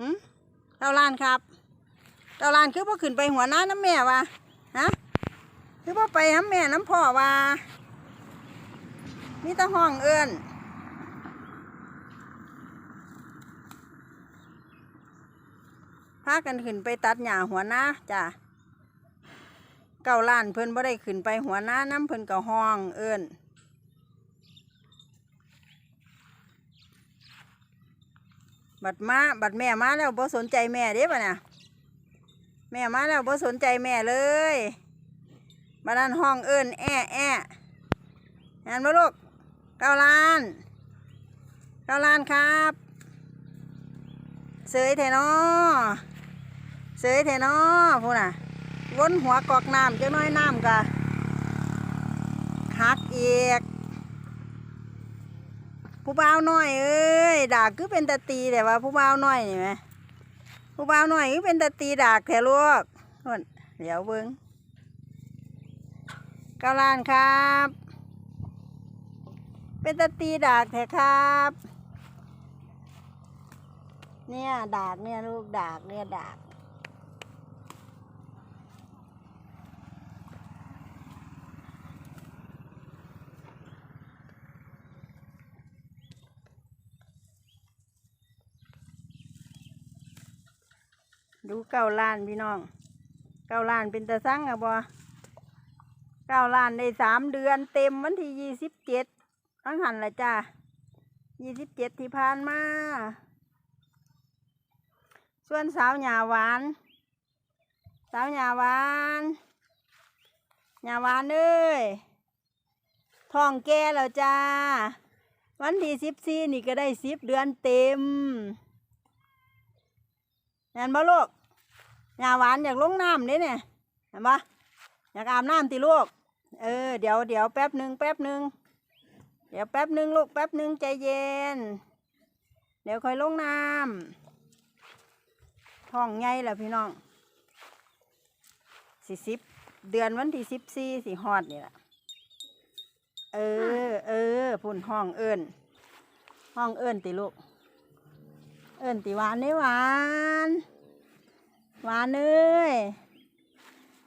หืเต้าล้านครับเต้าล้านคือพ่ขึ้นไปหัวหน้าน้ำแม่วะฮะคือพ่ไปน้ำแม่น้ำพ่อวะมีตาห้องเอิ้นพากันขึ้นไปตัดหญ้าหัวหน้าจ้ะเก้าล้านเพิ่นบ่ได้ขึ้นไปหัวหน้าน้ำเพิ่นก็ห้องเอิ้น บัดมาบัดแม่มาแล้วบ่สนใจแม่เด้ป่ะเนี่ยแม่มาแล้วบ่สนใจแม่เลยบัดนั้นห้องเอินแอะแอะเห็นบ่ลูกเก้าล้านเก้าล้านครับเสยเถอะเนาะเสยเถอะเนาะพูน่ะวนหัวกอกน้ำจังน้อยน้ำกะหักเอก ผู้บ่าวน้อยเอ้ยดากคือเป็นตะตีแต่ว่าผู้บ่าวน้อยนี่ไหมผู้บ่าวน้อยคือเป็นตะตีดากแถลูกนู่นเดี๋ยวเบิ้งเก้าล้านครับ เป็นตะตีดากแถครับ เนี่ยดากเนี่ยลูกดากเนี่ยดาก ดูเก้าล้านพี่น้อง เก้าล้านเป็นตะสั่งอะบอเก้าล้านในสามเดือนเต็มวันที่ยี่สิบเจ็ดอังหันละจ้ายี่สิบเจ็ดที่ผ่านมา ส่วนสาวหยาหวาน สาวหยาหวานหยาหวานเอ้ยทองแก่แล้วจ้า วันที่สิบสี่นี่ก็ได้สิบเดือนเต็มเห็นบ่ลูก ยาหวานอยากลงน้ำเด้เนี่ยเห็นบ่อยากอาบน้ำติลูก เออเดี๋ยวเดี๋ยวแป๊บหนึ่งแป๊บหนึ่งเดี๋ยวแป๊บหนึ่งลูกแป๊บหนึ่งใจเย็น เดี๋ยวค่อยลงน้ำท้องใหญ่แล้วพี่น้องสี่สิบเดือนวันที่สิบสี่สี่ฮอดนี่แหละเออ เออพุ่นห้องเอิญห้องเอิญติลูก เอิญติหวานนี่หวาน หวานเอ้ย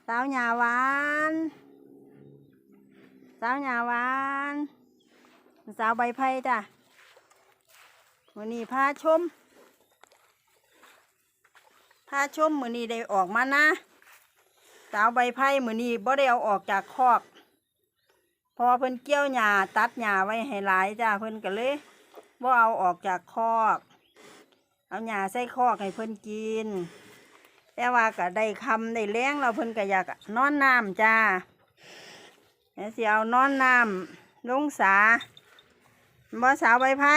สาวหยาหวานสาวหยาหวานสาวใบไผ่จ้ะวันนี้พาชมถ้าชมมือนี้ได้ออกมานะสาวใบไผ่มือนี้บ่ได้เอาออกจากคอกพอเพิ่นเกี่ยวหญ้าตัดหญ้าไว้ให้หลายจ้าเพิ่นก็เลยบ่เอาออกจากคอก เอาหญ้าใส่คอกให้เพิ่นกิน แต่ว่าก็ได้คำได้แรงเราเพิ่นก็อยากนอนน้ำจ้าเดี๋ยวสิเอานอนน้ำลงสาบ่สาวใบไผ่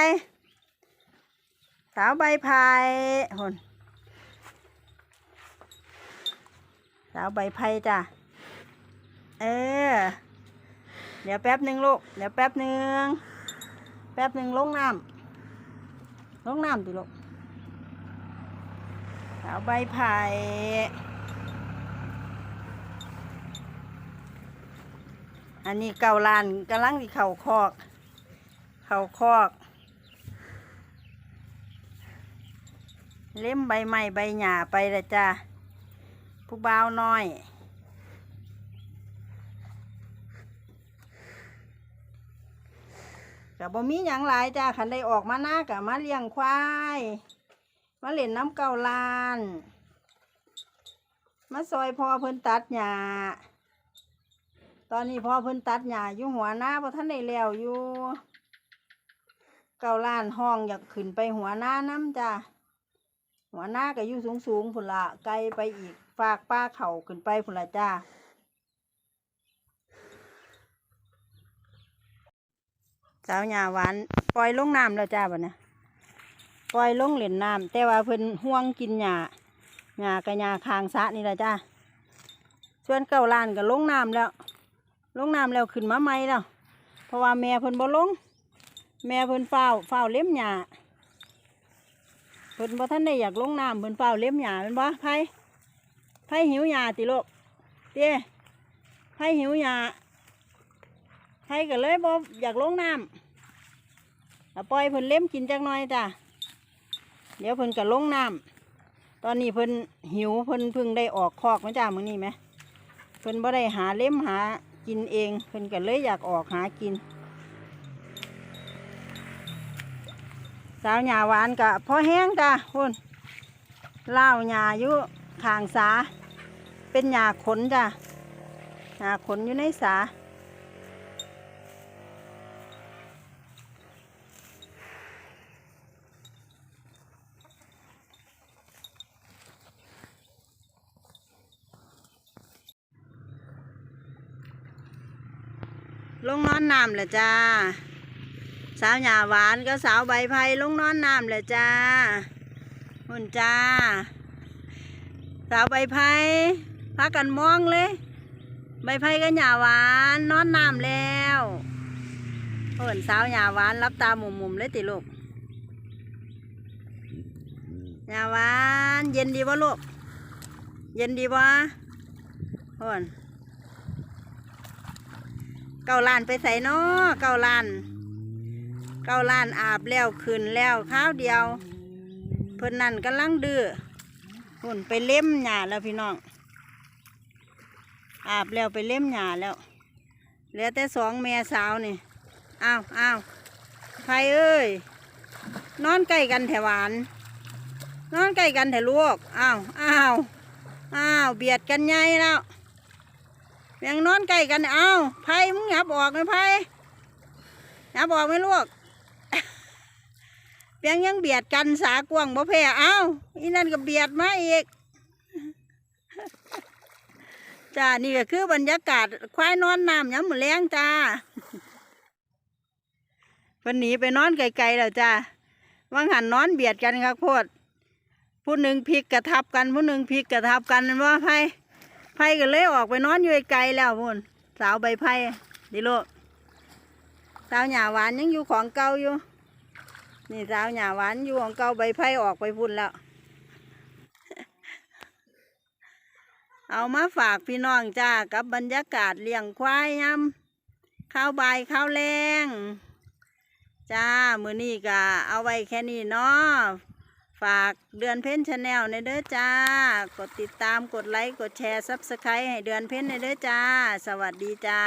สาวใบไผ่หนสาวใบไผ่จ้ะเออเดี๋ยวแป๊บหนึ่งลูก เดี๋ยวแป๊บหนึ่งแป๊บหนึ่งลงน้ำลงน้ำดิลูก สาวใบไผ่อันนี้เก่าลานกำลังที่เข่าคอก เข่าคอก เล่มใบไม้ใบหญ้าไปละจ้าผู้บ่าวน้อยกับบ่มีหยังหลายจ้าคันได้ออกมาหน้ากับมาเลี้ยงควาย มาเล่นน้ำเก่าลาน มาซอยพ่อเพิ่นตัดหญ้าตอนนี้พ่อเพิ่นตัดหญ้าอยู่หัวหน้าพระท่านได้แล้วอยู่ เก่าลานห้องอยากขึ้นไปหัวหน้าน้ำจ้าหัวหน้าก็อยู่สูงสูงๆพุ่นละไกลไปอีกฝากป้าเข่าขึ้นไปพุ่นละจ้าสาวหยาหวานปล่อยลงน้ำแล้วจ้าบ่เนี่ย ปล่อยลงเหรียญน้ำแต่ว่าเพิ่นห่วงกินหญ้าหญ้ากับหญ้าคางสะนี่ละจ้าส่วนเก่าล้านก็ลงน้ำแล้ว ลงน้ำแล้วขึ้นมาใหม่แล้วเพราะว่าแม่เพิ่นบ่ลง แม่เพิ่นเฝ้าเฝ้าเล็มหญ้าเพิ่นบ่ท่านได้อยากลงน้ำเพิ่นเฝ้าเลี้ยมหญ้าแมันบ่ไผไผหิวหญ้าติโลกเต้ไผหิวหญ้าไผก็เลยบ่อยากลงน้ำแล้วปล่อยเพิ่นเลี้ยมกินจักหน่อยจ้ะ เดี๋ยวเพิ่นก็ลงน้ำตอนนี้เพิ่นหิวเพิ่นเพิ่งได้ออกคอกมาจ้ามื้อนี้ไหมเพิ่นบ่ได้หาเล่มหากินเอง เพิ่นก็เลยอยากออกหากิน สาวหญ้าหวานกะพอแห้งจ้าพุ่นเล่าหญ้าอยู่ขางสา เป็นหญ้าขนจ้าหญ้าขนอยู่ในสา ลงนอนน้ำแหละจ้า สาวหญ้าหวานก็สาวใบไผ่ลงนอนน้ำแหละจ้าหุ่นจ้า สาวใบไผ่พากันมองเลย ใบไผ่ก็หญ้าหวานนอนน้ำแล้วเพิ่นสาวหญ้าหวานรับตาหมุมๆเลยติลูกหญ้าหวาน เย็นดีบ่ลูก เย็นดีบ่เพิ่น เก้าล้านไปใส่นาะเก้าล้านเก้าล้านอาบแล้วขึ้นแล้วข้าวเดียว เพิ่นนั่นกำลังดื้อหุ่นไปเล่มหญ้าแล้วพี่น้อง อาบแล้วไปเล่มหญ้าแล้วเหลือแต่สองแม่สาวนี่อ้าวอ้าวใครเอ้ย นอนใกล้กันแถวหวาน นอนใกล้กันแถวลูกอ้าวอ้าวอ้าวเบียดกันใหญ่แล้ว ยังนอนใกล้กันเอ้าไผ่มึงหยับออกไหมไผ่หยับออกไหมลูกเพียงยังเบียดกันสากวางบ่แพ้เอ้าอีนั่นก็เบียดมาอีกจ้านี่ก็คือบรรยากาศควายนอนน้ำย้ำหมือแรงจ้าวันนี้ไปนอนไกลๆแล้วจ้าว่างหันนอนเบียดกันครับโพดผู้หนึ่งพลิกกระทับกันผู้หนึ่งพลิกกระทับกันนั่นว่าไผ่ ไผ่ก็เลยออกไปนอนอยู่ไกลแล้วพุ่นสาวใบไผ่ดิโลกสาวหญ้าหวานยังอยู่ของเก่าอยู่ นี่สาวหญ้าหวานอยู่ของเก่าใบไผ่ออกไปพุ่นแล้ว เอามาฝากพี่น้องจ้ากับบรรยากาศเลี้ยงควายยำข้าวใบข้าวแรงจ้ามือนี้ก็เอาไว้แค่นี้เนาะ ฝากเดือนเพ้นชาแนลในเด้อจ้า กดติดตามกดไลค์ กดแชร์ซับสไครต์ให้เดือนเพ้นในเด้อจ้า สวัสดีจ้า